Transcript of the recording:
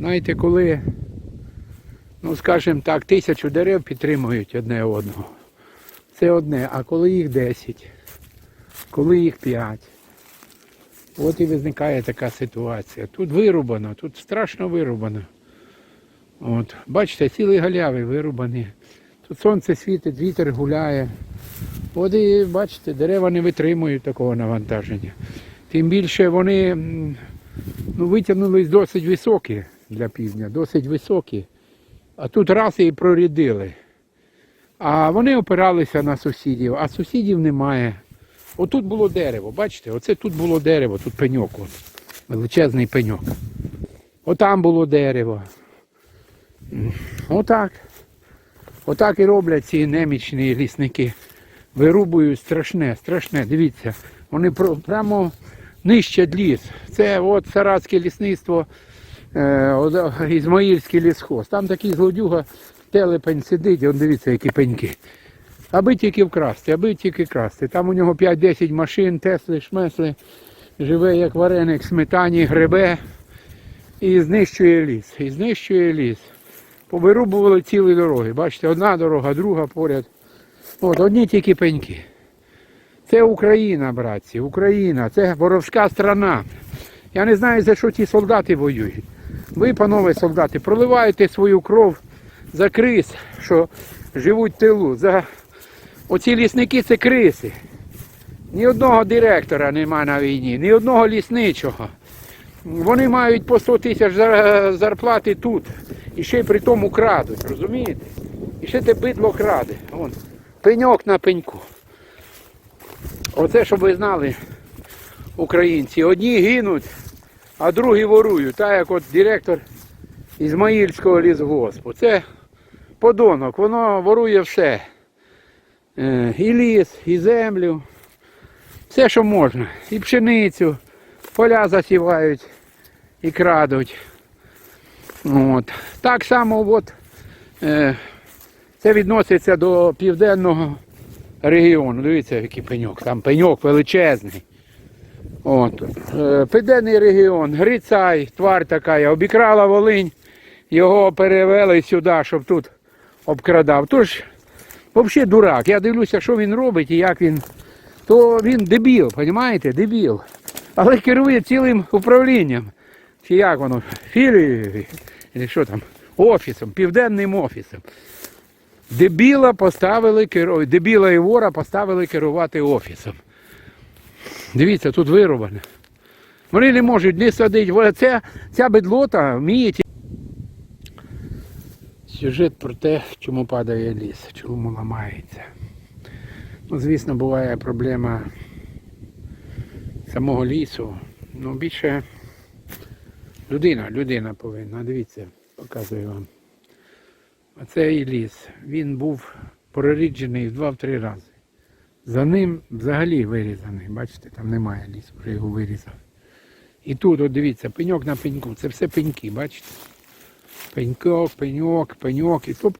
Знаєте, коли, ну скажімо так, тисячу дерев підтримують одне одного. Це одне, а коли їх 10, коли їх 5. От і виникає така ситуація. Тут вирубано, тут страшно вирубано. От, бачите, цілі галяви вирубані. Тут сонце світить, вітер гуляє. От і бачите, дерева не витримують такого навантаження. Тим більше вони ну, витягнулись досить високі для півдня, досить високі. А тут раз і прорідили. А вони опиралися на сусідів, а сусідів немає. Отут було дерево, бачите, оце тут було дерево, тут пеньок, от, величезний пеньок. Отам було дерево. Отак. Отак і роблять ці немічні лісники. Вирубують страшне, страшне. Дивіться, вони прямо нищать ліс. Це от Саратське лісництво, Ізмаїльський лісхоз. Там такий злодюга, телепень сидить, он дивіться, які пеньки. Аби тільки вкрасти, аби тільки красти. Там у нього 5-10 машин, Тесли, шмесли, живе як вареник, сметані, гребе і знищує ліс. І знищує ліс. Повирубували цілі дороги. Бачите, одна дорога, друга поряд. От, одні тільки пеньки. Це Україна, братці, Україна, це воровська страна. Я не знаю, за що ті солдати воюють. Ви, панове солдати, проливаєте свою кров за крис, що живуть в тилу. За... Оці лісники це криси. Ні одного директора нема на війні, ні одного лісничого. Вони мають по 100 тисяч зарплати тут. І ще й при тому крадуть, розумієте? І ще те бидло краде. Вон, пеньок на пеньку. Оце, щоб ви знали, українці. Одні гинуть, а другі ворують. Так як от директор Ізмаїльського лісгоспу. Це подонок, воно ворує все. Е, І ліс, і землю. Все, що можна. І пшеницю, поля засівають і крадуть. От. Так само от, е, це відноситься до південного регіону. Дивіться, який пеньок. Там пеньок величезний. От. Е, південний регіон, Грицай, тварь така, обікрала Волинь, його перевели сюди, щоб тут обкрадав. Тож, взагалі дурак. Я дивлюся, що він робить і як він. То він дебіл, розумієте, дебіл. Але керує цілим управлінням. Чи як воно? Філі, чи що там, офісом, південним офісом. Дебіла поставили керу... дебіла і вора поставили керувати офісом. Дивіться, тут вирубане. Вони не можуть не садити. Ця, ця бедлота вміє. Сюжет про те, чому падає ліс, чому ламається. Ну, звісно, буває проблема самого лісу. Ну, більше людина, людина повинна. Дивіться, показую вам. Оцей ліс, він був проріджений в два-три рази. За ним взагалі вирізаний. Бачите, там немає лісу, вже його вирізали. І тут, от дивіться, пеньок на пеньку. Це все пеньки, бачите? Пеньок, пеньок, пеньок. І то